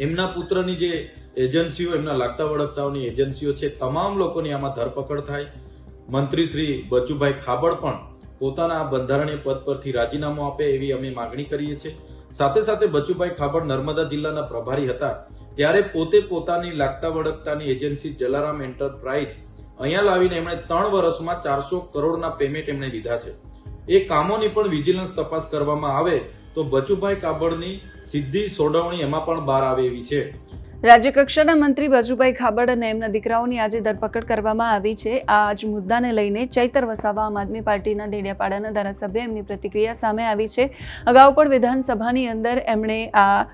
એમના પુત્રની જે એજન્સીઓ, એમના લાગતા વળગતાઓની એજન્સીઓ છે, તમામ લોકોની આમાં ધરપકડ થાય. મંત્રી શ્રી બચુભાઈ ખાબડ પણ પોતાના બંધારણીય પદ પરથી રાજીનામું આપે એવી અમે માગણી કરીએ છીએ. સાથે સાથે બચુભાઈ ખાબડ નર્મદા જિલ્લાના પ્રભારી હતા. ત્યારે પોતે પોતાની લાગતા વળગતાની એજન્સી જલારામ એન્ટરપ્રાઇઝ અહીંયા લાવીને એમણે ત્રણ વર્ષમાં ચારસો કરોડના પેમેન્ટ એમણે લીધા છે. એ કામોની પણ વિજિલન્સ તપાસ કરવામાં આવે તો બચુભાઈ કાબડની સીધી સોડવણી એમાં પણ બહાર આવે એવી છે. રાજ્યકક્ષાના મંત્રી બાજુભાઈ ખાબડ અને એમના દીકરાઓની આજે ધરપકડ કરવામાં આવી છે. આ આજ મુદ્દાને લઈને ચૈતર વસાવા આમ આદમી પાર્ટીના દેડિયાપાડાના ધારાસભ્ય એમની પ્રતિક્રિયા સામે આવી છે. અગાઉ પણ વિધાનસભાની અંદર એમણે આ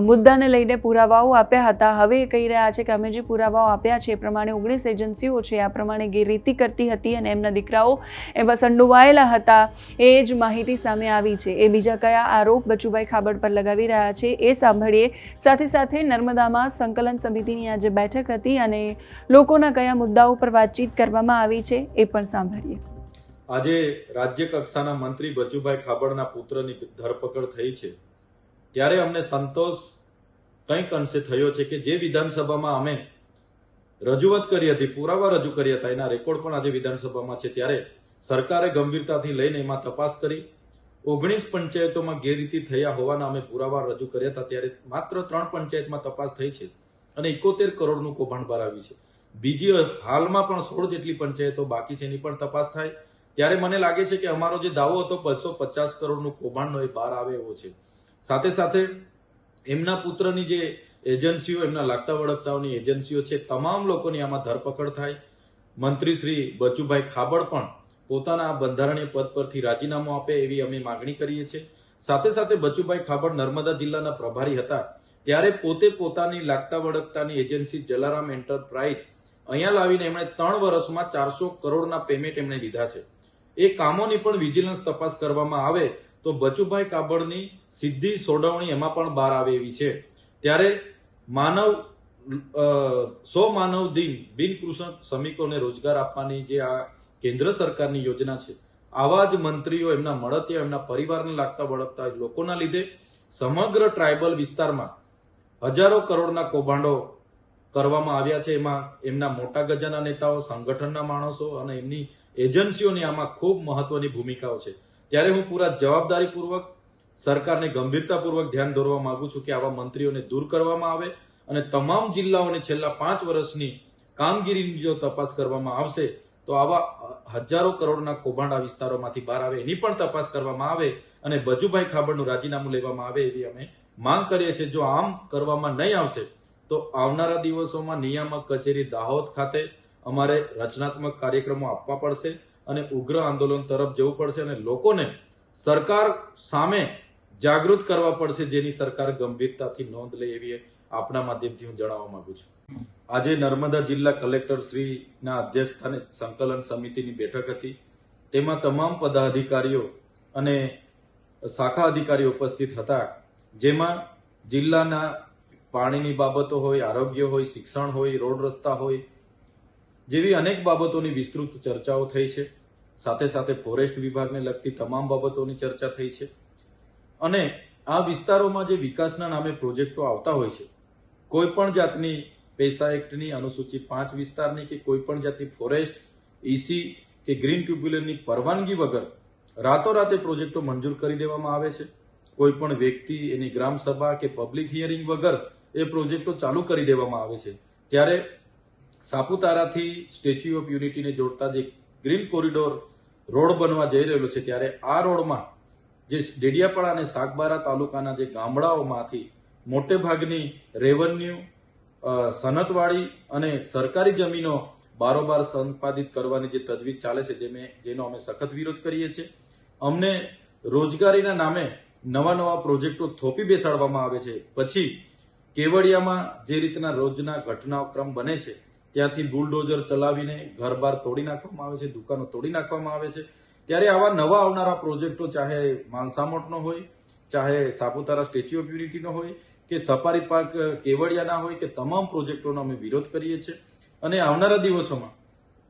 મુદ્દાને લઈને પુરાવાઓ આપ્યા હતા. હવે એ કહી રહ્યા છે કે અમે જે પુરાવાઓ આપ્યા છે એ પ્રમાણે ઓગણીસ એજન્સીઓ છે. આ પ્રમાણે ગેરરીતિ કરતી હતી અને એમના દીકરાઓ એવા સંડોવાયેલા હતા. એ જ માહિતી સામે આવી છે. એ બીજા કયા આરોપ બચુભાઈ ખાબડ પર લગાવી રહ્યા છે એ સાંભળીએ. સાથે સાથે નર્મદામાં સંકલન સમિતિની આજે બેઠક હતી અને લોકોના કયા મુદ્દાઓ પર વાતચીત કરવામાં આવી છે એ પણ સાંભળીએ. આજે રાજ્ય કક્ષાના મંત્રી બચુભાઈ ખાબડના પુત્રની ધરપકડ થઈ છે. ત્યારે અમને સંતોષ કંઈક અંશે થયો છે કે જે વિધાનસભામાં અમે રજૂઆત કરી હતી, પુરાવા રજૂ કર્યા હતા, એના રેકોર્ડ પણ આજે વિધાનસભામાં છે. ત્યારે સરકારે ગંભીરતાથી લઈને એમાં તપાસ કરી. ઓગણીસ પંચાયતોમાં ગેરરીતિ થયા હોવાના અમે પુરાવા રજૂ કર્યા હતા. ત્યારે માત્ર ત્રણ પંચાયતમાં તપાસ થઈ છે અને એકોતેર કરોડનું કૌભાંડ બહાર આવ્યું છે. બીજી હાલમાં પણ સોળ જેટલી પંચાયતો બાકી છે એની પણ તપાસ થાય. ત્યારે મને લાગે છે કે અમારો જે દાવો હતો, બસો પચાસ કરોડનું કૌભાંડનો એ બહાર આવે એવો છે. સાથે સાથે એમના પુત્રની જે એજન્સીઓ, એમના લાગતા વળગતાઓની એજન્સીઓ છે, તમામ લોકોની આમાં ધરપકડ થાય. મંત્રી શ્રી બચુભાઈ ખાબડ પણ પોતાના બંધારણીય પદ પરથી રાજીનામું આપે એવી અમે માગણી કરીએ છીએ. સાથે સાથે બચુભાઈ ખાબડ નર્મદા જિલ્લાના પ્રભારી હતા. ત્યારે પોતે પોતાની લાગતા વળગતાની એજન્સી જલારામ એન્ટરપ્રાઇઝ અહીંયા લાવીને એમણે ત્રણ વર્ષમાં ચારસો કરોડના પેમેન્ટ એમણે લીધા છે. એ કામોની પણ વિજિલન્સ તપાસ કરવામાં આવે તો બચુભાઈ કાબડની સીધી સોડવણી એમાં પણ બહાર આવે એવી છે. ત્યારે માનવ સો માનવ દિન, બિન કૃષક શ્રમિકોને રોજગાર આપવાની જે આ કેન્દ્ર સરકારની યોજના છે, આવા જ મંત્રીઓ એમના મળતિયા, એમના પરિવારને લાગતા વળગતા લોકોના લીધે સમગ્ર ટ્રાઇબલ વિસ્તારમાં હજારો કરોડના કૌભાંડો કરવામાં આવ્યા છે. એમાં એમના મોટા ગજાના નેતાઓ, સંગઠનના માણસો અને એમની એજન્સીઓની આમાં ખૂબ મહત્વની ભૂમિકાઓ છે. ત્યારે હું પૂરા જવાબદારીપૂર્વક સરકારને ગંભીરતાપૂર્વક ધ્યાન દોરવા માંગુ છું કે આવા મંત્રીઓને દૂર કરવામાં આવે અને તમામ જિલ્લાઓની છેલ્લા પાંચ વર્ષની કામગીરીની જો તપાસ કરવામાં આવશે, તો આવા હજારો કરોડના કૌભાંડા વિસ્તારોમાંથી બહાર આવે, એની પણ તપાસ કરવામાં આવે અને બજુભાઈ ખાબડનું રાજીનામું લેવામાં આવે એવી અમે માંગ કરીએ છીએ. જો આમ કરવામાં નહીં આવશે, તો આવનારા દિવસોમાં નિયામક કચેરી દાહોદ ખાતે અમારે રચનાત્મક કાર્યક્રમો આપવા પડશે. અને ઉગ્ર આંદોલન તરફ જવું પડશે અને લોકોને સરકાર સામે જાગૃત કરવા પડશે, જેની સરકાર ગંભીરતાથી નોંધ લે એવી આપના માધ્યમથી હું જણાવવા માંગુ છું. આજે નર્મદા જિલ્લા કલેક્ટર શ્રીના અધ્યક્ષસ્થાને સંકલન સમિતિની બેઠક હતી. તેમાં તમામ પદાધિકારીઓ અને શાખા અધિકારીઓ ઉપસ્થિત હતા, જેમાં જિલ્લાના પાણીની બાબતો હોય, આરોગ્ય હોય, શિક્ષણ હોય, રોડ રસ્તા હોય જેવી અનેક બાબતોની વિસ્તૃત ચર્ચાઓ થઈ છે. સાથે સાથે ફોરેસ્ટ વિભાગને લગતી તમામ બાબતોની ચર્ચા થઈ છે. અને આ વિસ્તારોમાં જે વિકાસના નામે પ્રોજેક્ટો આવતા હોય છે, કોઈ પણ જાતની પૈસા એક્ટની અનુસૂચિ પાંચ વિસ્તારની કે કોઈ પણ જાતની ફોરેસ્ટ ઈસી કે ગ્રીન ટ્યુબ્યુલરની પરવાનગી વગર રાતોરાતે પ્રોજેક્ટો મંજૂર કરી દેવામાં આવે છે. કોઈ પણ વ્યક્તિ એની ગ્રામ સભા કે પબ્લિક હિયરિંગ વગર એ પ્રોજેક્ટો ચાલુ કરી દેવામાં આવે છે. ત્યારે સાપુતારાથી સ્ટેચ્યુ ઓફ યુનિટીને જોડતા જે ગ્રીન કોરિડોર રોડ બનવા જઈ રહેલો છે. ત્યારે આ રોડમાં જે ડેડિયાપાડા અને સાગબારા તાલુકાના જે ગામડાઓમાંથી મોટે ભાગની રેવન્યુ સનતવાળી અને સરકારી જમીનો બારોબાર સંપાદિત કરવાની જે તજવીજ ચાલે છે જેને જેનો અમે સખત વિરોધ કરીએ છીએ. અમને રોજગારીના નામે નવા નવા પ્રોજેક્ટો થોપી બેસાડવામાં આવે છે. પછી કેવડિયામાં જે રીતના રોજના ઘટનાક્રમ બને છે ત્યાંથી બુલડોઝર ચલાવીને ઘર બાર તોડી નાખવામાં આવે છે, દુકાનો તોડી નાખવામાં આવે છે. ત્યારે આવા નવા આવનારા પ્રોજેક્ટો, ચાહે માનસામોટનો હોય, ચાહે સાપુતારા સ્ટેચ્યુ ઓફ યુનિટીનો હોય, કે સફારી પાર્ક કેવડિયાના હોય, કે તમામ પ્રોજેક્ટોનો અમે વિરોધ કરીએ છીએ. અને આવનારા દિવસોમાં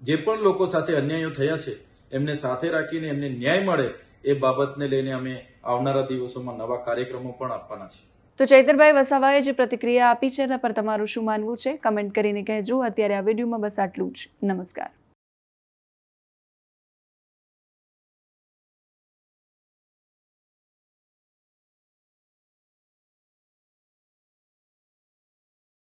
જે પણ લોકો સાથે અન્યાયો થયા છે, એમને સાથે રાખીને એમને ન્યાય મળે, એ બાબતને લઈને અમે આવનારા દિવસોમાં નવા કાર્યક્રમો પણ આપવાના છે તો ચૈતરભાઈ વસાવાએ જે પ્રતિક્રિયા આપી છે એના પર તમારું શું માનવું છે? કમેન્ટ કરીને કહેજો. અત્યારે આ વિડીયોમાં બસ આટલું જ. નમસ્કાર.